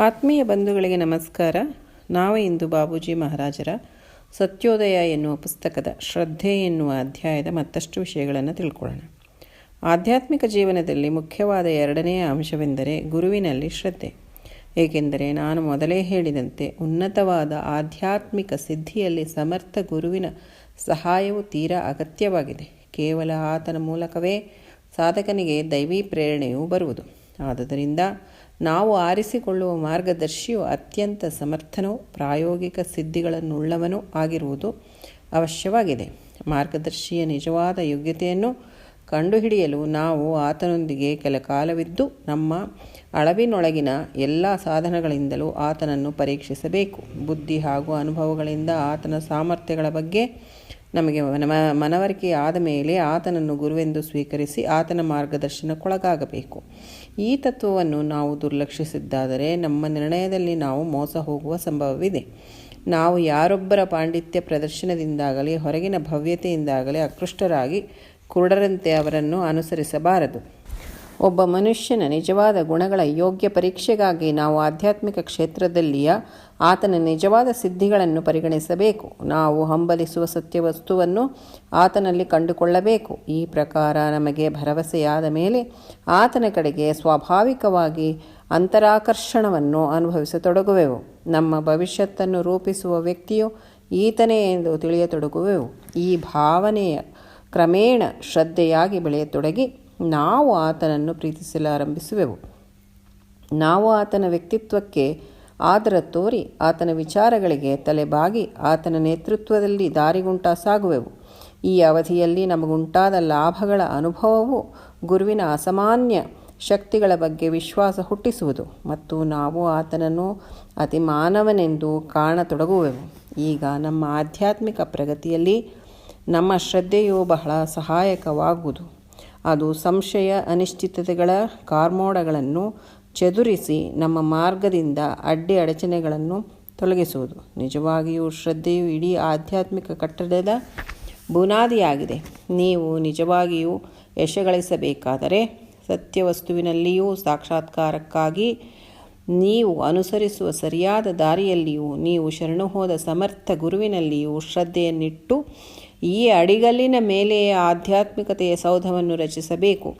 ಆತ್ಮೀಯ ಬಂಧುಗಳಿಗೆ ನಮಸ್ಕಾರ. ನಾವು ಇಂದು ಬಾಬೂಜಿ ಮಹಾರಾಜರ ಸತ್ಯೋದಯ ಎನ್ನುವ ಪುಸ್ತಕದ ಶ್ರದ್ಧೆ ಎನ್ನುವ ಅಧ್ಯಾಯದ ಮತ್ತಷ್ಟು ವಿಷಯಗಳನ್ನು ತಿಳ್ಕೊಳ್ಳೋಣ. ಆಧ್ಯಾತ್ಮಿಕ ಜೀವನದಲ್ಲಿ ಮುಖ್ಯವಾದ ಎರಡನೆಯ ಅಂಶವೆಂದರೆ ಗುರುವಿನಲ್ಲಿ ಶ್ರದ್ಧೆ. ಏಕೆಂದರೆ ನಾನು ಮೊದಲೇ ಹೇಳಿದಂತೆ ಉನ್ನತವಾದ ಆಧ್ಯಾತ್ಮಿಕ ಸಿದ್ಧಿಯಲ್ಲಿ ಸಮರ್ಥ ಗುರುವಿನ ಸಹಾಯವು ತೀರಾ ಅಗತ್ಯವಾಗಿದೆ. ಕೇವಲ ಆತನ ಮೂಲಕವೇ ಸಾಧಕನಿಗೆ ದೈವಿ ಪ್ರೇರಣೆಯು ಬರುವುದು. ಆದುದರಿಂದ ನಾವು ಆರಿಸಿಕೊಳ್ಳುವ ಮಾರ್ಗದರ್ಶಿಯು ಅತ್ಯಂತ ಸಮರ್ಥನೋ ಪ್ರಾಯೋಗಿಕ ಸಿದ್ಧಿಗಳನ್ನುಳ್ಳವನೂ ಆಗಿರುವುದು ಅವಶ್ಯವಾಗಿದೆ. ಮಾರ್ಗದರ್ಶಿಯ ನಿಜವಾದ ಯೋಗ್ಯತೆಯನ್ನು ಕಂಡುಹಿಡಿಯಲು ನಾವು ಆತನೊಂದಿಗೆ ಕೆಲ ಕಾಲವಿದ್ದು ನಮ್ಮ ಅಳವಿನೊಳಗಿನ ಎಲ್ಲ ಸಾಧನಗಳಿಂದಲೂ ಆತನನ್ನು ಪರೀಕ್ಷಿಸಬೇಕು. ಬುದ್ಧಿ ಹಾಗೂ ಅನುಭವಗಳಿಂದ ಆತನ ಸಾಮರ್ಥ್ಯಗಳ ಬಗ್ಗೆ ನಮಗೆ ಮನ ಮನವರಿಕೆ ಆದ ಮೇಲೆ ಆತನನ್ನು ಗುರುವೆಂದು ಸ್ವೀಕರಿಸಿ ಆತನ ಮಾರ್ಗದರ್ಶನಕ್ಕೊಳಗಾಗಬೇಕು. ಈ ತತ್ವವನ್ನು ನಾವು ದುರ್ಲಕ್ಷಿಸಿದ್ದಾದರೆ ನಮ್ಮ ನಿರ್ಣಯದಲ್ಲಿ ನಾವು ಮೋಸ ಹೋಗುವ ಸಂಭವವಿದೆ. ನಾವು ಯಾರೊಬ್ಬರ ಪಾಂಡಿತ್ಯ ಪ್ರದರ್ಶನದಿಂದಾಗಲಿ ಹೊರಗಿನ ಭವ್ಯತೆಯಿಂದಾಗಲಿ ಅಕೃಷ್ಟರಾಗಿ ಕುರುಡರಂತೆ ಅವರನ್ನು ಅನುಸರಿಸಬಾರದು. ಒಬ್ಬ ಮನುಷ್ಯನ ನಿಜವಾದ ಗುಣಗಳ ಯೋಗ್ಯ ಪರೀಕ್ಷೆಗಾಗಿ ನಾವು ಆಧ್ಯಾತ್ಮಿಕ ಕ್ಷೇತ್ರದಲ್ಲಿಯ ಆತನ ನಿಜವಾದ ಸಿದ್ಧಿಗಳನ್ನು ಪರಿಗಣಿಸಬೇಕು. ನಾವು ಹಂಬಲಿಸುವ ಸತ್ಯವಸ್ತುವನ್ನು ಆತನಲ್ಲಿ ಕಂಡುಕೊಳ್ಳಬೇಕು. ಈ ಪ್ರಕಾರ ನಮಗೆ ಭರವಸೆಯಾದ ಮೇಲೆ ಆತನ ಕಡೆಗೆ ಸ್ವಾಭಾವಿಕವಾಗಿ ಅಂತರಾಕರ್ಷಣವನ್ನು ಅನುಭವಿಸತೊಡಗುವೆವು. ನಮ್ಮ ಭವಿಷ್ಯತ್ತನ್ನು ರೂಪಿಸುವ ವ್ಯಕ್ತಿಯು ಈತನೇ ಎಂದು ತಿಳಿಯತೊಡಗುವೆವು. ಈ ಭಾವನೆಯ ಕ್ರಮೇಣ ಶ್ರದ್ಧೆಯಾಗಿ ಬೆಳೆಯತೊಡಗಿ ನಾವು ಆತನನ್ನು ಪ್ರೀತಿಸಲಾರಂಭಿಸುವೆವು. ನಾವು ಆತನ ವ್ಯಕ್ತಿತ್ವಕ್ಕೆ ಆದರ ತೋರಿ ಆತನ ವಿಚಾರಗಳಿಗೆ ತಲೆಬಾಗಿ ಆತನ ನೇತೃತ್ವದಲ್ಲಿ ದಾರಿಗುಂಟ ಸಾಗುವೆವು. ಈ ಅವಧಿಯಲ್ಲಿ ನಮಗುಂಟಾದ ಲಾಭಗಳ ಅನುಭವವು ಗುರುವಿನ ಅಸಾಮಾನ್ಯ ಶಕ್ತಿಗಳ ಬಗ್ಗೆ ವಿಶ್ವಾಸ ಹುಟ್ಟಿಸುವುದು ಮತ್ತು ನಾವು ಆತನನ್ನು ಅತಿ ಮಾನವನೆಂದು ಕಾಣತೊಡಗುವೆವು. ಈಗ ನಮ್ಮ ಆಧ್ಯಾತ್ಮಿಕ ಪ್ರಗತಿಯಲ್ಲಿ ನಮ್ಮ ಶ್ರದ್ಧೆಯು ಬಹಳ ಸಹಾಯಕವಾಗುವುದು. ಅದು ಸಂಶಯ, ಅನಿಶ್ಚಿತತೆಗಳ ಕಾರ್ಮೋಡಗಳನ್ನು ಚದುರಿಸಿ ನಮ್ಮ ಮಾರ್ಗದಿಂದ ಅಡ್ಡಿ ಅಡಚಣೆಗಳನ್ನು ತೊಲಗಿಸುವುದು. ನಿಜವಾಗಿಯೂ ಶ್ರದ್ಧೆಯು ಇಡೀ ಆಧ್ಯಾತ್ಮಿಕ ಕಟ್ಟಡದ ಬುನಾದಿಯಾಗಿದೆ. ನೀವು ನಿಜವಾಗಿಯೂ ಯಶಗಳಿಸಬೇಕಾದರೆ ಸತ್ಯವಸ್ತುವಿನಲ್ಲಿಯೂ ಸಾಕ್ಷಾತ್ಕಾರಕ್ಕಾಗಿ ನೀವು ಅನುಸರಿಸುವ ಸರಿಯಾದ ದಾರಿಯಲ್ಲಿಯೂ ನೀವು ಶರಣು ಹೋದ ಸಮರ್ಥ ಗುರುವಿನಲ್ಲಿಯೂ ಶ್ರದ್ಧೆಯನ್ನಿಟ್ಟು ಈ ಅಡಿಗಲ್ಲಿನ ಮೇಲೆಯೇ ಆಧ್ಯಾತ್ಮಿಕತೆಯ ಸೌಧವನ್ನು ರಚಿಸಬೇಕು.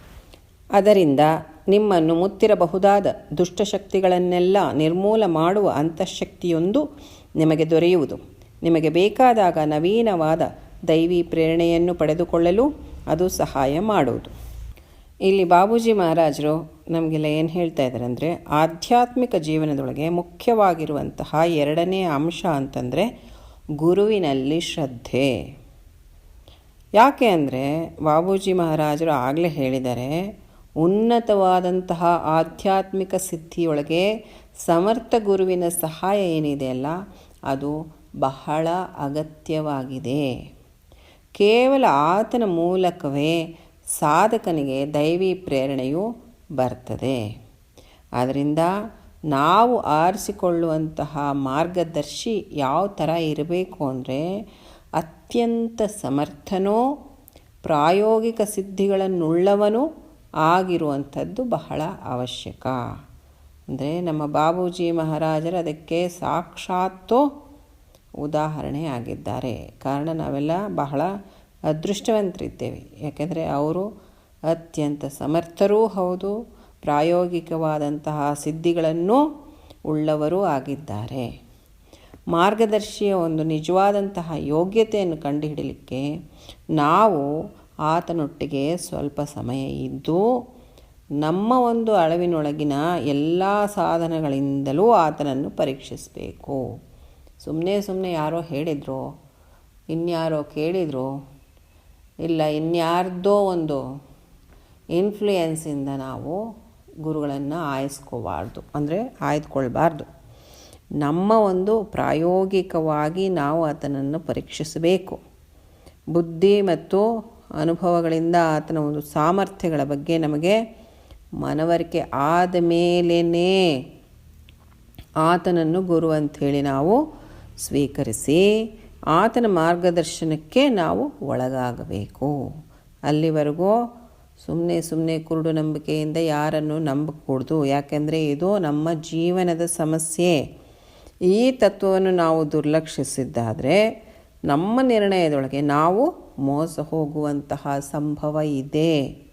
ಅದರಿಂದ ನಿಮ್ಮನ್ನು ಮುತ್ತಿರಬಹುದಾದ ದುಷ್ಟಶಕ್ತಿಗಳನ್ನೆಲ್ಲ ನಿರ್ಮೂಲ ಮಾಡುವ ಅಂತಃಶಕ್ತಿಯೊಂದು ನಿಮಗೆ ದೊರೆಯುವುದು. ನಿಮಗೆ ಬೇಕಾದಾಗ ನವೀನವಾದ ದೈವಿ ಪ್ರೇರಣೆಯನ್ನು ಪಡೆದುಕೊಳ್ಳಲು ಅದು ಸಹಾಯ ಮಾಡುವುದು. ಇಲ್ಲಿ ಬಾಬೂಜಿ ಮಹಾರಾಜರು ನಮಗೆಲ್ಲ ಏನು ಹೇಳ್ತಾ ಇದ್ದಾರೆ ಅಂದರೆ, ಆಧ್ಯಾತ್ಮಿಕ ಜೀವನದೊಳಗೆ ಮುಖ್ಯವಾಗಿರುವಂತಹ ಎರಡನೇ ಅಂಶ ಅಂತಂದರೆ ಗುರುವಿನಲ್ಲಿ ಶ್ರದ್ಧೆ. ಯಾಕೆ ಅಂದರೆ ಬಾಬೂಜಿ ಮಹಾರಾಜರು ಆಗಲೇ ಹೇಳಿದರೆ, ಉನ್ನತವಾದಂತಹ ಆಧ್ಯಾತ್ಮಿಕ ಸಿದ್ಧಿಯೊಳಗೆ ಸಮರ್ಥ ಗುರುವಿನ ಸಹಾಯ ಏನಿದೆ ಅಲ್ಲ, ಅದು ಬಹಳ ಅಗತ್ಯವಾಗಿದೆ. ಕೇವಲ ಆತನ ಮೂಲಕವೇ ಸಾಧಕನಿಗೆ ದೈವಿ ಪ್ರೇರಣೆಯು ಬರ್ತದೆ. ಆದ್ದರಿಂದ ನಾವು ಆರಿಸಿಕೊಳ್ಳುವಂತಹ ಮಾರ್ಗದರ್ಶಿ ಯಾವ ಥರ ಇರಬೇಕು ಅಂದರೆ ಅತ್ಯಂತ ಸಮರ್ಥನೋ, ಪ್ರಾಯೋಗಿಕ ಸಿದ್ಧಿಗಳನ್ನುಳ್ಳವನು ಆಗಿರುವಂಥದ್ದು ಬಹಳ ಅವಶ್ಯಕ. ಅಂದರೆ ನಮ್ಮ ಬಾಬೂಜಿ ಮಹಾರಾಜರು ಅದಕ್ಕೆ ಸಾಕ್ಷಾತ್ತು ಉದಾಹರಣೆ ಆಗಿದ್ದಾರೆ. ಕಾರಣ ನಾವೆಲ್ಲ ಬಹಳ ಅದೃಷ್ಟವಂತರಿದ್ದೇವೆ. ಯಾಕೆಂದರೆ ಅವರು ಅತ್ಯಂತ ಸಮರ್ಥರೂ ಹೌದು, ಪ್ರಾಯೋಗಿಕವಾದಂತಹ ಸಿದ್ಧಿಗಳನ್ನು ಉಳ್ಳವರೂ ಆಗಿದ್ದಾರೆ. ಮಾರ್ಗದರ್ಶಿಯ ಒಂದು ನಿಜವಾದಂತಹ ಯೋಗ್ಯತೆಯನ್ನು ಕಂಡುಹಿಡಲಿಕ್ಕೆ ನಾವು ಆತನೊಟ್ಟಿಗೆ ಸ್ವಲ್ಪ ಸಮಯ ಇದ್ದು ನಮ್ಮ ಒಂದು ಅಳವಿನೊಳಗಿನ ಎಲ್ಲ ಸಾಧನಗಳಿಂದಲೂ ಆತನನ್ನು ಪರೀಕ್ಷಿಸಬೇಕು. ಸುಮ್ಮನೆ ಸುಮ್ಮನೆ ಯಾರೋ ಹೇಳಿದ್ರು, ಇನ್ಯಾರೋ ಕೇಳಿದರು, ಇಲ್ಲ ಇನ್ಯಾರ್ದೋ ಒಂದು ಇನ್ಫ್ಲೂಯೆನ್ಸಿಂದ ನಾವು ಗುರುಗಳನ್ನು ಆಯಿಸ್ಕೋಬಾರ್ದು. ಅಂದರೆ ಆಯ್ದುಕೊಳ್ಬಾರ್ದು. ನಮ್ಮ ಒಂದು ಪ್ರಾಯೋಗಿಕವಾಗಿ ನಾವು ಆತನನ್ನು ಪರೀಕ್ಷಿಸಬೇಕು. ಬುದ್ಧಿ ಮತ್ತು ಅನುಭವಗಳಿಂದ ಆತನ ಒಂದು ಸಾಮರ್ಥ್ಯಗಳ ಬಗ್ಗೆ ನಮಗೆ ಮನವರಿಕೆ ಆದ ಮೇಲೇ ಆತನನ್ನು ಗುರು ಅಂಥೇಳಿ ನಾವು ಸ್ವೀಕರಿಸಿ ಆತನ ಮಾರ್ಗದರ್ಶನಕ್ಕೆ ನಾವು ಒಳಗಾಗಬೇಕು. ಅಲ್ಲಿವರೆಗೂ ಸುಮ್ಮನೆ ಸುಮ್ಮನೆ ಕುರುಡು ನಂಬಿಕೆಯಿಂದ ಯಾರನ್ನು ನಂಬಕೂಡ್ದು. ಯಾಕೆಂದರೆ ಇದು ನಮ್ಮ ಜೀವನದ ಸಮಸ್ಯೆ. ಈ ತತ್ವವನ್ನು ನಾವು ದುರ್ಲಕ್ಷಿಸಿದ್ದಾದರೆ ನಮ್ಮ ನಿರ್ಣಯದೊಳಗೆ ನಾವು ಮೋಸ ಹೋಗುವಂತಹ ಸಂಭವ ಇದೆ.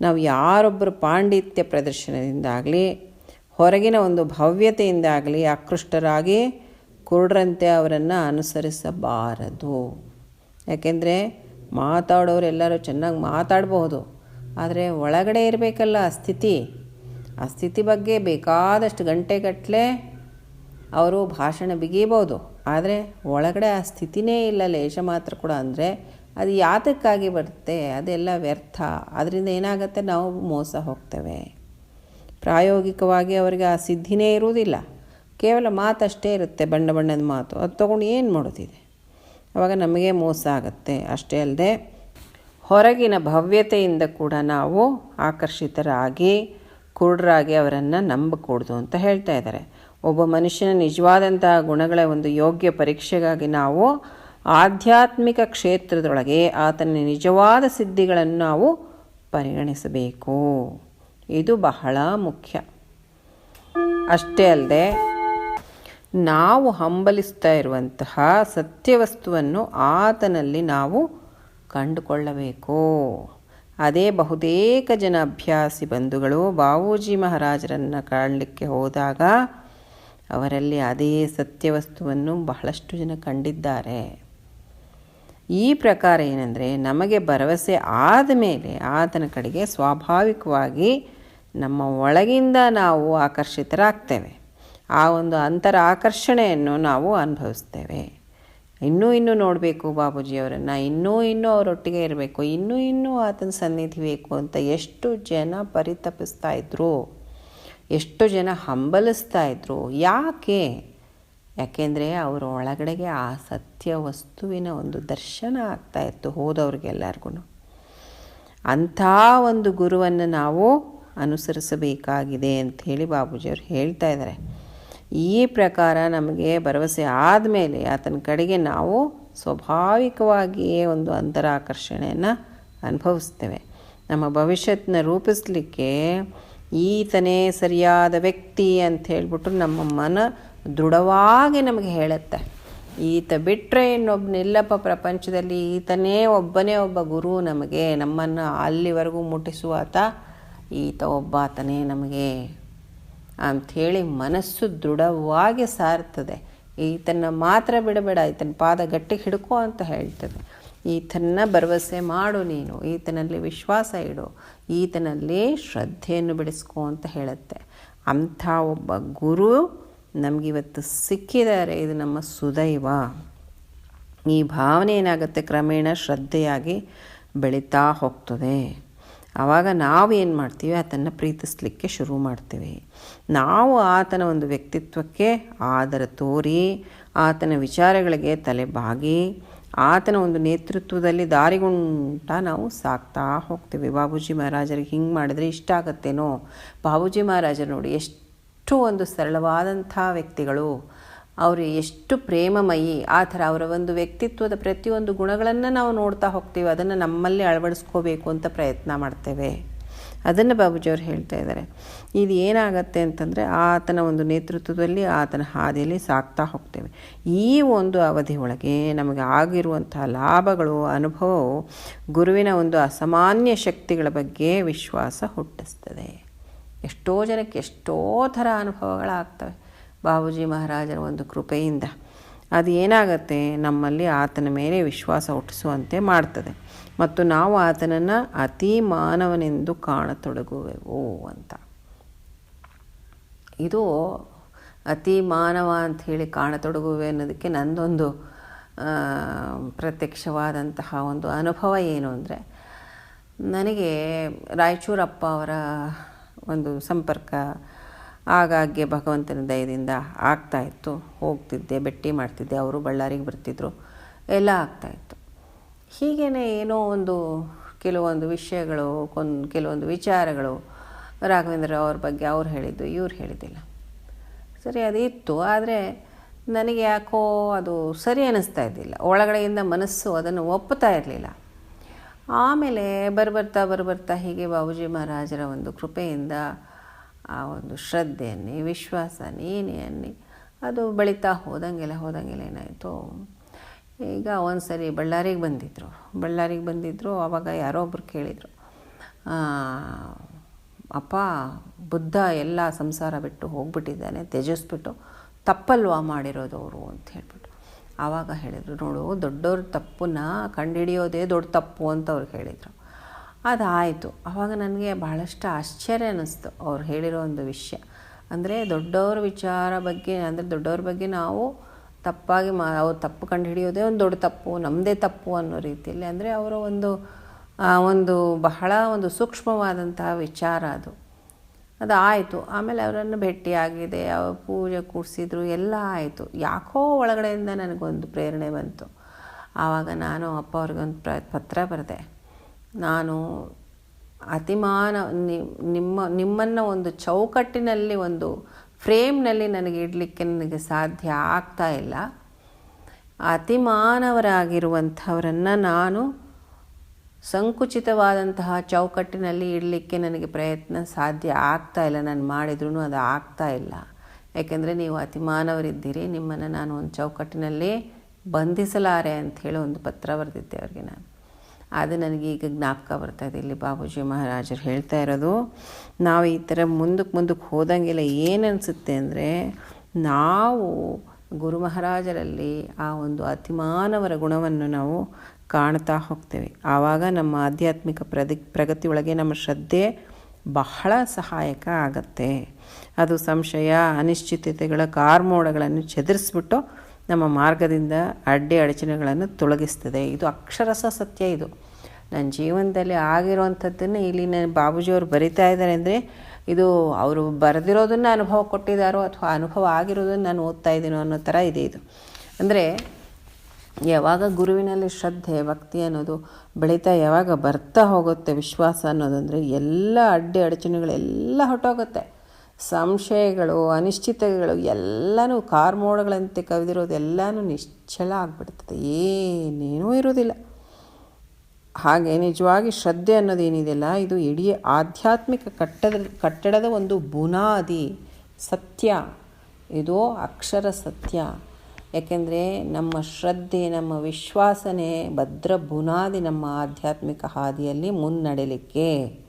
ನಾವು ಯಾರೊಬ್ಬರು ಪಾಂಡಿತ್ಯ ಪ್ರದರ್ಶನದಿಂದಾಗಲಿ, ಹೊರಗಿನ ಒಂದು ಭವ್ಯತೆಯಿಂದಾಗಲಿ ಆಕೃಷ್ಟರಾಗಿ ಕುರುಡ್ರಂತೆ ಅವರನ್ನು ಅನುಸರಿಸಬಾರದು. ಯಾಕೆಂದರೆ ಮಾತಾಡೋರೆಲ್ಲರೂ ಚೆನ್ನಾಗಿ ಮಾತಾಡಬಹುದು. ಆದರೆ ಒಳಗಡೆ ಇರಬೇಕಲ್ಲ ಆ ಸ್ಥಿತಿ. ಆ ಸ್ಥಿತಿ ಬಗ್ಗೆ ಬೇಕಾದಷ್ಟು ಗಂಟೆಗಟ್ಟಲೆ ಅವರು ಭಾಷಣ ಬಿಗಿಯಬಹುದು. ಆದರೆ ಒಳಗಡೆ ಆ ಸ್ಥಿತಿನೇ ಇಲ್ಲ ಲೇಷ ಮಾತ್ರ ಕೂಡ. ಅಂದರೆ ಅದು ಯಾತಕ್ಕಾಗಿ ಬರುತ್ತೆ? ಅದೆಲ್ಲ ವ್ಯರ್ಥ. ಅದರಿಂದ ಏನಾಗುತ್ತೆ? ನಾವು ಮೋಸ ಹೋಗ್ತೇವೆ. ಪ್ರಾಯೋಗಿಕವಾಗಿ ಅವರಿಗೆ ಆ ಸಿದ್ಧಿನೇ ಇರುವುದಿಲ್ಲ. ಕೇವಲ ಮಾತಷ್ಟೇ ಇರುತ್ತೆ ಬಣ್ಣ ಬಣ್ಣದ ಮಾತು. ಅದು ತೊಗೊಂಡು ಏನು ಮಾಡೋದಿದೆ ಅವಾಗ ನಮಗೆ ಮೋಸ ಆಗುತ್ತೆ. ಅಷ್ಟೇ ಅಲ್ಲದೆ ಹೊರಗಿನ ಭವ್ಯತೆಯಿಂದ ಕೂಡ ನಾವು ಆಕರ್ಷಿತರಾಗಿ, ಕುರುಡರಾಗಿ ಅವರನ್ನು ನಂಬಕೂಡ್ದು ಅಂತ ಹೇಳ್ತಾ ಇದ್ದಾರೆ. ಒಬ್ಬ ಮನುಷ್ಯನ ನಿಜವಾದಂತಹ ಗುಣಗಳ ಒಂದು ಯೋಗ್ಯ ಪರೀಕ್ಷೆಗಾಗಿ ನಾವು ಆಧ್ಯಾತ್ಮಿಕ ಕ್ಷೇತ್ರದೊಳಗೆ ಆತನ ನಿಜವಾದ ಸಿದ್ಧಿಗಳನ್ನು ನಾವು ಪರಿಗಣಿಸಬೇಕು. ಇದು ಬಹಳ ಮುಖ್ಯ. ಅಷ್ಟೇ ಅಲ್ಲದೆ, ನಾವು ಹಂಬಲಿಸ್ತಾ ಇರುವಂತಹ ಸತ್ಯವಸ್ತುವನ್ನು ಆತನಲ್ಲಿ ನಾವು ಕಂಡುಕೊಳ್ಳಬೇಕು. ಅದೇ ಬಹುತೇಕ ಜನ ಅಭ್ಯಾಸಿ ಬಂಧುಗಳು ಬಾವೂಜಿ ಮಹಾರಾಜರನ್ನು ಕಾಣಲಿಕ್ಕೆ ಹೋದಾಗ ಅವರಲ್ಲಿ ಅದೇ ಸತ್ಯವಸ್ತುವನ್ನು ಬಹಳಷ್ಟು ಜನ ಕಂಡಿದ್ದಾರೆ. ಈ ಪ್ರಕಾರ ಏನಂದರೆ, ನಮಗೆ ಭರವಸೆ ಆದ ಮೇಲೆ ಆತನ ಕಡೆಗೆ ಸ್ವಾಭಾವಿಕವಾಗಿ ನಮ್ಮ ಒಳಗಿಂದ ನಾವು ಆಕರ್ಷಿತರಾಗ್ತೇವೆ. ಆ ಒಂದು ಅಂತರ ಆಕರ್ಷಣೆಯನ್ನು ನಾವು ಅನುಭವಿಸ್ತೇವೆ. ಇನ್ನೂ ಇನ್ನೂ ನೋಡಬೇಕು ಬಾಬೂಜಿಯವರನ್ನು ಇನ್ನೂ ಇನ್ನೂ ಅವರೊಟ್ಟಿಗೆ ಇರಬೇಕು, ಇನ್ನೂ ಇನ್ನೂ ಆತನ ಸನ್ನಿಧಿ ಬೇಕು ಅಂತ ಎಷ್ಟು ಜನ ಪರಿತಪಿಸ್ತಾ ಇದ್ರು. ಎಷ್ಟು ಜನ ಹಂಬಲಿಸ್ತಾ ಇದ್ರು. ಯಾಕೆ? ಯಾಕೆಂದರೆ ಅವರ ಒಳಗಡೆಗೆ ಆ ಸತ್ಯ ವಸ್ತುವಿನ ಒಂದು ದರ್ಶನ ಆಗ್ತಾ ಇತ್ತು ಹೋದವ್ರಿಗೆಲ್ಲರಿಗೂ ಅಂಥ ಒಂದು ಗುರುವನ್ನು ನಾವು ಅನುಸರಿಸಬೇಕಾಗಿದೆ ಅಂತ ಹೇಳಿ ಬಾಬೂಜಿಯವರು ಹೇಳ್ತಾ ಇದ್ದಾರೆ. ಈ ಪ್ರಕಾರ ನಮಗೆ ಭರವಸೆ ಆದಮೇಲೆ ಆತನ ಕಡೆಗೆ ನಾವು ಸ್ವಾಭಾವಿಕವಾಗಿಯೇ ಒಂದು ಅಂತರಾಕರ್ಷಣೆಯನ್ನು ಅನುಭವಿಸ್ತೇವೆ. ನಮ್ಮ ಭವಿಷ್ಯತನ್ನ ರೂಪಿಸಲಿಕ್ಕೆ ಈತನೇ ಸರಿಯಾದ ವ್ಯಕ್ತಿ ಅಂತ ಹೇಳ್ಬಿಟ್ಟು ನಮ್ಮ ಮನ ದೃಢವಾಗಿ ನಮಗೆ ಹೇಳುತ್ತೆ. ಈತ ಬಿಟ್ಟರೆ ಇನ್ನೊಬ್ಬನಿಲ್ಲಪ್ಪ ಪ್ರಪಂಚದಲ್ಲಿ ಈತನೇ ಒಬ್ಬನೇ ಒಬ್ಬ ಗುರು ನಮಗೆ, ನಮ್ಮನ್ನು ಅಲ್ಲಿವರೆಗೂ ಮುಟ್ಟಿಸುವಾತ ಈತ ಒಬ್ಬಾತನೇ ನಮಗೆ ಅಂಥೇಳಿ ಮನಸ್ಸು ದೃಢವಾಗಿ ಸಾರ್ತದೆ. ಈತನ ಮಾತ್ರ ಬಿಡಬೇಡ, ಈತನ ಪಾದ ಗಟ್ಟಿಗೆ ಹಿಡ್ಕೋ ಅಂತ ಹೇಳ್ತದೆ. ಈತನ ಭರವಸೆ ಮಾಡು ನೀನು, ಈತನಲ್ಲಿ ವಿಶ್ವಾಸ ಇಡು, ಈತನಲ್ಲಿ ಶ್ರದ್ಧೆಯನ್ನು ಬೆಳೆಸ್ಕೊ ಅಂತ ಹೇಳುತ್ತೆ. ಅಂಥ ಒಬ್ಬ ಗುರು ನಮಗಿವತ್ತು ಸಿಕ್ಕಿದ್ದಾರೆ, ಇದು ನಮ್ಮ ಸುದೈವ. ಈ ಭಾವನೆ ಏನಾಗುತ್ತೆ? ಕ್ರಮೇಣ ಶ್ರದ್ಧೆಯಾಗಿ ಬೆಳೀತಾ ಹೋಗ್ತದೆ. ಆವಾಗ ನಾವು ಏನು ಮಾಡ್ತೀವಿ? ಆತನ್ನು ಪ್ರೀತಿಸಲಿಕ್ಕೆ ಶುರು ಮಾಡ್ತೀವಿ. ನಾವು ಆತನ ಒಂದು ವ್ಯಕ್ತಿತ್ವಕ್ಕೆ ಆದರ ತೋರಿ, ಆತನ ವಿಚಾರಗಳಿಗೆ ತಲೆ ಬಾಗಿ ಆತನ ಒಂದು ನೇತೃತ್ವದಲ್ಲಿ ದಾರಿಗುಂಟ ನಾವು ಸಾಕ್ತಾ ಹೋಗ್ತೇವೆ. ಬಾಬೂಜಿ ಮಹಾರಾಜರಿಗೆ ಹಿಂಗೆ ಮಾಡಿದ್ರೆ ಇಷ್ಟ ಆಗತ್ತೇನೋ? ಬಾಬೂಜಿ ಮಹಾರಾಜರು ನೋಡಿ, ಎಷ್ಟು ಒಂದು ಸರಳವಾದಂಥ ವ್ಯಕ್ತಿಗಳು. ಅವರು ಎಷ್ಟು ಪ್ರೇಮಮಯಿ. ಆ ಥರ ಅವರ ಒಂದು ವ್ಯಕ್ತಿತ್ವದ ಪ್ರತಿಯೊಂದು ಗುಣಗಳನ್ನು ನಾವು ನೋಡ್ತಾ ಹೋಗ್ತೀವಿ. ಅದನ್ನು ನಮ್ಮಲ್ಲಿ ಅಳವಡಿಸ್ಕೋಬೇಕು ಅಂತ ಪ್ರಯತ್ನ ಮಾಡ್ತೇವೆ. ಅದನ್ನು ಬಾಬೂಜಿಯವರು ಹೇಳ್ತಾ ಇದ್ದಾರೆ ಇದು ಏನಾಗತ್ತೆ ಅಂತಂದರೆ ಆತನ ಒಂದು ನೇತೃತ್ವದಲ್ಲಿ ಆತನ ಹಾದಿಯಲ್ಲಿ ಸಾಕ್ತಾ ಹೋಗ್ತೇವೆ. ಈ ಒಂದು ಅವಧಿ ಒಳಗೆ ನಮಗೆ ಆಗಿರುವಂತಹ ಲಾಭಗಳು, ಅನುಭವವು ಗುರುವಿನ ಒಂದು ಅಸಾಮಾನ್ಯ ಶಕ್ತಿಗಳ ಬಗ್ಗೆ ವಿಶ್ವಾಸ ಹುಟ್ಟಿಸ್ತದೆ. ಎಷ್ಟೋ ಜನಕ್ಕೆ ಎಷ್ಟೋ ಥರ ಅನುಭವಗಳಾಗ್ತವೆ ಬಾಬುಜಿ ಮಹಾರಾಜರ ಒಂದು ಕೃಪೆಯಿಂದ. ಅದು ಏನಾಗತ್ತೆ ನಮ್ಮಲ್ಲಿ ಆತನ ಮೇಲೆ ವಿಶ್ವಾಸ ಹುಟ್ಟಿಸುವಂತೆ ಮಾಡ್ತದೆ. ಮತ್ತು ನಾವು ಆತನನ್ನು ಅತಿ ಮಾನವನೆಂದು ಕಾಣತೊಡಗುವೆವು ಅಂತ. ಇದು ಅತಿ ಮಾನವ ಅಂತ ಹೇಳಿ ಕಾಣತೊಡಗುವೆ ಅನ್ನೋದಕ್ಕೆ ನಂದೊಂದು ಪ್ರತ್ಯಕ್ಷವಾದಂತಹ ಒಂದು ಅನುಭವ ಏನು ಅಂದರೆ, ನನಗೆ ರಾಯಚೂರಪ್ಪ ಅವರ ಒಂದು ಸಂಪರ್ಕ ಆಗಾಗ್ಗೆ ಭಗವಂತನ ದಯದಿಂದ ಆಗ್ತಾಯಿತ್ತು ಹೋಗ್ತಿದ್ದೆ, ಭೇಟಿ ಮಾಡ್ತಿದ್ದೆ, ಅವರು ಬಳ್ಳಾರಿಗೆ ಬರ್ತಿದ್ರು, ಎಲ್ಲ ಆಗ್ತಾಯಿತ್ತು ಹೀಗೇ ಏನೋ ಒಂದು ಕೆಲವೊಂದು ವಿಷಯಗಳು, ಕೊನ್, ಕೆಲವೊಂದು ವಿಚಾರಗಳು ರಾಘವೇಂದ್ರ ಅವ್ರ ಬಗ್ಗೆ ಅವ್ರು ಹೇಳಿದ್ದು, ಇವ್ರು ಹೇಳಿದ್ದಿಲ್ಲ. ಸರಿ ಅದಿತ್ತು ಆದರೆ ನನಗೆ ಯಾಕೋ ಅದು ಸರಿ ಅನ್ನಿಸ್ತಾ ಇದ್ದಿಲ್ಲ. ಒಳಗಡೆಯಿಂದ ಮನಸ್ಸು ಅದನ್ನು ಒಪ್ಪುತ್ತಾ ಇರಲಿಲ್ಲ. ಆಮೇಲೆ ಬರ್ಬರ್ತಾ ಬರ್ಬರ್ತಾ ಹೀಗೆ ಬಾಬುಜಿ ಮಹಾರಾಜರ ಒಂದು ಕೃಪೆಯಿಂದ ಆ ಒಂದು ಶ್ರದ್ಧೆಯನ್ನೇ ವಿಶ್ವಾಸ ಏನೇ ಅನ್ನಿ ಅದು ಬೆಳೀತಾ ಹೋದಂಗೆಲ್ಲ ಹೋದಂಗೆಲ್ಲ ಏನಾಯಿತು? ಈಗ ಒಂದು ಸರಿ ಬಳ್ಳಾರಿಗೆ ಬಂದಿದ್ದರು ಬಳ್ಳಾರಿಗೆ ಬಂದಿದ್ದರು ಆವಾಗ ಯಾರೋ ಒಬ್ರು ಕೇಳಿದರು ಅಪ್ಪ, ಬುದ್ಧ ಎಲ್ಲ ಸಂಸಾರ ಬಿಟ್ಟು ಹೋಗ್ಬಿಟ್ಟಿದ್ದಾನೆ ತ್ಯಜಿಸ್ಬಿಟ್ಟು ತಪ್ಪಲ್ವಾ ಮಾಡಿರೋದು ಅವರು? ಅಂತ ಹೇಳ್ಬಿಟ್ಟು ಆವಾಗ ಹೇಳಿದರು, ನೋಡು, ದೊಡ್ಡವ್ರ ತಪ್ಪನ್ನ ಕಂಡುಹಿಡಿಯೋದೇ ದೊಡ್ಡ ತಪ್ಪು ಅಂತ ಅವ್ರು ಹೇಳಿದರು. ಅದಾಯಿತು. ಆವಾಗ ನನಗೆ ಬಹಳಷ್ಟು ಆಶ್ಚರ್ಯ ಅನ್ನಿಸ್ತು ಅವ್ರು ಹೇಳಿರೋ ಒಂದು ವಿಷಯ. ಅಂದರೆ ದೊಡ್ಡವ್ರ ವಿಚಾರ ಬಗ್ಗೆ, ಅಂದರೆ ದೊಡ್ಡವ್ರ ಬಗ್ಗೆ ನಾವು ತಪ್ಪಾಗಿ ಮಾ, ಅವ್ರು ತಪ್ಪು ಕಂಡು ಹಿಡಿಯೋದೇ ಒಂದು ದೊಡ್ಡ ತಪ್ಪು ನಮ್ಮದೇ ತಪ್ಪು ಅನ್ನೋ ರೀತಿಯಲ್ಲಿ. ಅಂದರೆ ಅವರ ಒಂದು ಒಂದು ಬಹಳ ಒಂದು ಸೂಕ್ಷ್ಮವಾದಂತಹ ವಿಚಾರ ಅದು. ಅದು ಆಯಿತು. ಆಮೇಲೆ ಅವರನ್ನು ಭೇಟಿಯಾಗಿದೆ, ಅವ್ರ ಪೂಜೆ ಕೂಡಿಸಿದ್ರು ಎಲ್ಲ ಆಯಿತು. ಯಾಕೋ ಒಳಗಡೆಯಿಂದ ನನಗೊಂದು ಪ್ರೇರಣೆ ಬಂತು. ಆವಾಗ ನಾನು ಅಪ್ಪ ಅವ್ರಿಗೊಂದು ಪ್ರ, ಪತ್ರ ಬರೆದೆ. ನಾನು ಅತಿಮಾನ ನಿಮ್ಮ, ನಿಮ್ಮನ್ನು ಒಂದು ಚೌಕಟ್ಟಿನಲ್ಲಿ ಒಂದು ಫ್ರೇಮ್ನಲ್ಲಿ ನನಗೆ ಇಡಲಿಕ್ಕೆ ನನಗೆ ಸಾಧ್ಯ ಆಗ್ತಾ ಇಲ್ಲ. ಅತಿಮಾನವರಾಗಿರುವಂಥವರನ್ನು ನಾನು ಸಂಕುಚಿತವಾದಂತಹ ಚೌಕಟ್ಟಿನಲ್ಲಿ ಇಡಲಿಕ್ಕೆ ನನಗೆ ಪ್ರಯತ್ನ ಸಾಧ್ಯ ಆಗ್ತಾ ಇಲ್ಲ. ನಾನು ಮಾಡಿದ್ರೂ ಅದು ಆಗ್ತಾ ಇಲ್ಲ. ಯಾಕೆಂದರೆ ನೀವು ಅತಿಮಾನವರಿದ್ದೀರಿ ನಿಮ್ಮನ್ನು ನಾನು ಒಂದು ಚೌಕಟ್ಟಿನಲ್ಲಿ ಬಂಧಿಸಲಾರೆ ಅಂಥೇಳಿ ಒಂದು ಪತ್ರ ಬರೆದಿದ್ದೆ ಅವ್ರಿಗೆ ನಾನು. ಅದು ನನಗೆ ಈಗ ಜ್ಞಾಪಕ ಇದೆ, ಇಲ್ಲಿ ಬಾಬೂಜಿ ಮಹಾರಾಜರು ಹೇಳ್ತಾ ಇರೋದು, ನಾವು ಈ ಥರ ಮುಂದಕ್ಕೆ ಮುಂದಕ್ಕೆ ಹೋದಂಗೆಲ್ಲ ಏನು ಅನಿಸುತ್ತೆ ಅಂದರೆ, ನಾವು ಗುರು ಮಹಾರಾಜರಲ್ಲಿ ಆ ಒಂದು ಅತಿಮಾನವರ ಗುಣವನ್ನು ನಾವು ಕಾಣ್ತಾ ಹೋಗ್ತೇವೆ. ಆವಾಗ ನಮ್ಮ ಆಧ್ಯಾತ್ಮಿಕ ಪ್ರದಿ, ಪ್ರಗತಿ ಒಳಗೆ ನಮ್ಮ ಶ್ರದ್ಧೆ ಬಹಳ ಸಹಾಯಕ ಆಗತ್ತೆ. ಅದು ಸಂಶಯ, ಅನಿಶ್ಚಿತತೆಗಳ ಕಾರ್ಮೋಡಗಳನ್ನು ಚದುರಿಸ್ಬಿಟ್ಟು ನಮ್ಮ ಮಾರ್ಗದಿಂದ ಅಡ್ಡಿ ಅಡಚಣೆಗಳನ್ನು ತೊಲಗಿಸ್ತದೆ. ಇದು ಅಕ್ಷರಸ ಸತ್ಯ ಇದು. ನನ್ನ ಜೀವನದಲ್ಲಿ ಆಗಿರುವಂಥದ್ದನ್ನು ಇಲ್ಲಿ ನನ್ನ ಬಾಬೂಜಿಯವರು ಬರಿತಾ ಇದ್ದಾರೆ ಅಂದರೆ ಇದು ಅವರು ಬರೆದಿರೋದನ್ನು ಅನುಭವ ಕೊಟ್ಟಿದ್ದಾರೋ ಅಥವಾ ಅನುಭವ ಆಗಿರೋದನ್ನು ನಾನು ಓದ್ತಾ ಇದ್ದೀನೋ ಅನ್ನೋ ಥರ ಇದೆ ಇದು. ಅಂದರೆ ಯಾವಾಗ ಗುರುವಿನಲ್ಲಿ ಶ್ರದ್ಧೆ, ಭಕ್ತಿ ಅನ್ನೋದು ಬೆಳೀತಾ ಯಾವಾಗ ಬರ್ತಾ ಹೋಗುತ್ತೆ ವಿಶ್ವಾಸ ಅನ್ನೋದಂದರೆ ಎಲ್ಲ ಅಡ್ಡಿ ಅಡಚಣೆಗಳೆಲ್ಲ ಹೊಟ್ಟೋಗುತ್ತೆ ಸಂಶಯಗಳು ಅನಿಶ್ಚಿತಗಳು ಎಲ್ಲನೂ ಕಾರ್ಮೋಡಗಳಂತೆ ಕವಿದಿರೋದೆಲ್ಲನೂ ನಿಶ್ಚಲ ಆಗಿಬಿಡ್ತದೆ. ಏನೇನೂ ಇರೋದಿಲ್ಲ. ಹಾಗೆ ನಿಜವಾಗಿ ಶ್ರದ್ಧೆ ಅನ್ನೋದೇನಿದೆಯಲ್ಲ ಇದು ಇಡೀ ಆಧ್ಯಾತ್ಮಿಕ ಕಟ್ಟದ, ಕಟ್ಟಡದ ಒಂದು ಬುನಾದಿ ಸತ್ಯ. ಇದು ಅಕ್ಷರ ಸತ್ಯ. ಯಾಕೆಂದರೆ ನಮ್ಮ ಶ್ರದ್ಧೆ, ನಮ್ಮ ವಿಶ್ವಾಸನೆ ಭದ್ರ ಬುನಾದಿ ನಮ್ಮ ಆಧ್ಯಾತ್ಮಿಕ ಹಾದಿಯಲ್ಲಿ ಮುನ್ನಡೆಯಲಿಕ್ಕೆ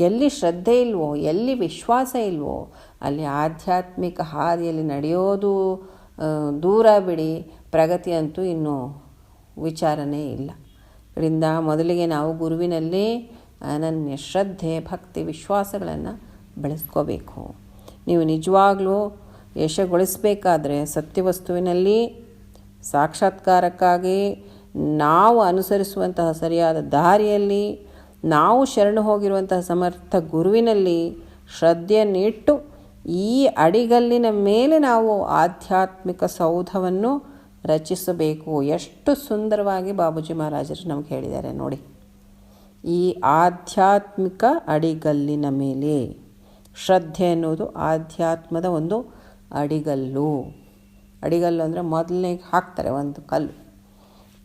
ಎಲ್ಲಿ ಶ್ರದ್ಧೆ ಇಲ್ವೋ, ಎಲ್ಲಿ ವಿಶ್ವಾಸ ಇಲ್ವೋ, ಅಲ್ಲಿ ಆಧ್ಯಾತ್ಮಿಕ ಹಾದಿಯಲ್ಲಿ ನಡೆಯೋದು ದೂರ ಬಿಡಿ, ಪ್ರಗತಿ ಅಂತೂ ಇನ್ನೂ ವಿಚಾರನೇ ಇಲ್ಲ. ಇದರಿಂದ ಮೊದಲಿಗೆ ನಾವು ಗುರುವಿನಲ್ಲಿ ಅನನ್ಯ ಶ್ರದ್ಧೆ, ಭಕ್ತಿ, ವಿಶ್ವಾಸಗಳನ್ನು ಬೆಳೆಸ್ಕೋಬೇಕು. ನೀವು ನಿಜವಾಗ್ಲೂ ಯಶಗೊಳಿಸಬೇಕಾದ್ರೆ ಸತ್ಯವಸ್ತುವಿನಲ್ಲಿ ಸಾಕ್ಷಾತ್ಕಾರಕ್ಕಾಗಿ ನಾವು ಅನುಸರಿಸುವಂತಹ ಸರಿಯಾದ ದಾರಿಯಲ್ಲಿ ನಾವು ಶರಣು ಹೋಗಿರುವಂತಹ ಸಮರ್ಥ ಗುರುವಿನಲ್ಲಿ ಶ್ರದ್ಧೆಯನ್ನಿಟ್ಟು ಈ ಅಡಿಗಲ್ಲಿನ ಮೇಲೆ ನಾವು ಆಧ್ಯಾತ್ಮಿಕ ಸೌಧವನ್ನು ರಚಿಸಬೇಕು. ಎಷ್ಟು ಸುಂದರವಾಗಿ ಬಾಬೂಜಿ ಮಹಾರಾಜರು ನಮ್ಗೆ ಹೇಳಿದ್ದಾರೆ ನೋಡಿ. ಈ ಆಧ್ಯಾತ್ಮಿಕ ಅಡಿಗಲ್ಲಿನ ಮೇಲೆ ಶ್ರದ್ಧೆ ಅನ್ನೋದು ಆಧ್ಯಾತ್ಮದ ಒಂದು ಅಡಿಗಲ್ಲು. ಅಡಿಗಲ್ಲು ಅಂದರೆ ಮೊದಲನೇ ಹಾಕ್ತಾರೆ ಒಂದು ಕಲ್ಲು.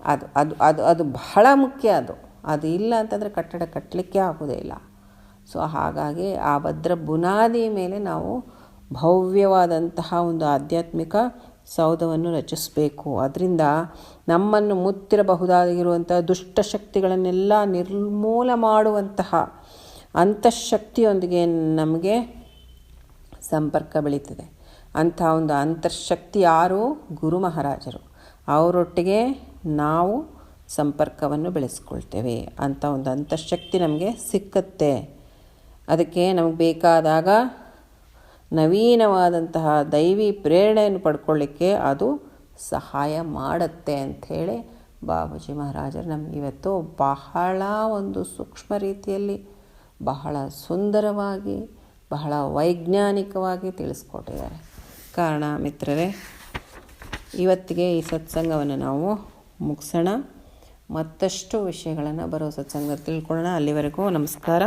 ಅದು ಅದು ಅದು ಅದು ಬಹಳ ಮುಖ್ಯ ಅದು. ಅದು ಇಲ್ಲ ಅಂತಂದರೆ ಕಟ್ಟಡ ಕಟ್ಟಲಿಕ್ಕೆ ಆಗೋದೇ ಇಲ್ಲ. ಸೊ ಹಾಗಾಗಿ ಆ ಭದ್ರ ಬುನಾದಿ ಮೇಲೆ ನಾವು ಭವ್ಯವಾದಂತಹ ಒಂದು ಆಧ್ಯಾತ್ಮಿಕ ಸೌಧವನ್ನು ರಚಿಸಬೇಕು. ಅದರಿಂದ ನಮ್ಮನ್ನು ಮುತ್ತಿರಬಹುದಾಗಿರುವಂತಹ ದುಷ್ಟಶಕ್ತಿಗಳನ್ನೆಲ್ಲ ನಿರ್ಮೂಲ ಮಾಡುವಂತಹ ಅಂತಃಶಕ್ತಿಯೊಂದಿಗೆ ನಮಗೆ ಸಂಪರ್ಕ ಬೆಳೀತದೆ. ಅಂಥ ಒಂದು ಅಂತಃಶಕ್ತಿ ಯಾರು? ಗುರು ಮಹಾರಾಜರು. ಅವರೊಟ್ಟಿಗೆ ನಾವು ಸಂಪರ್ಕವನ್ನು ಬೆಳೆಸ್ಕೊಳ್ತೇವೆ ಅಂತ ಒಂದು ಅಂತಃಶಕ್ತಿ ನಮಗೆ ಸಿಕ್ಕತ್ತೆ. ಅದಕ್ಕೆ ನಮಗೆ ಬೇಕಾದಾಗ ನವೀನವಾದಂತಹ ದೈವಿ ಪ್ರೇರಣೆಯನ್ನು ಪಡ್ಕೊಳ್ಳಿಕ್ಕೆ ಅದು ಸಹಾಯ ಮಾಡುತ್ತೆ ಅಂಥೇಳಿ ಬಾಬೂಜಿ ಮಹಾರಾಜರು ನಮಗೆ ಇವತ್ತು ಬಹಳ ಒಂದು ಸೂಕ್ಷ್ಮ ರೀತಿಯಲ್ಲಿ ಬಹಳ ಸುಂದರವಾಗಿ, ಬಹಳ ವೈಜ್ಞಾನಿಕವಾಗಿ ತಿಳಿಸ್ಕೊಟ್ಟಿದ್ದಾರೆ. ಕಾರಣ ಮಿತ್ರರೇ, ಇವತ್ತಿಗೆ ಈ ಸತ್ಸಂಗವನ್ನು ನಾವು ಮುಗಿಸೋಣ. ಮತ್ತಷ್ಟು ವಿಷಯಗಳನ್ನು ಬರೋ ಸತ್ಸಂಗದಲ್ಲಿ ತಿಳ್ಕೊಳ್ಳೋಣ. ಅಲ್ಲಿವರೆಗೂ ನಮಸ್ಕಾರ.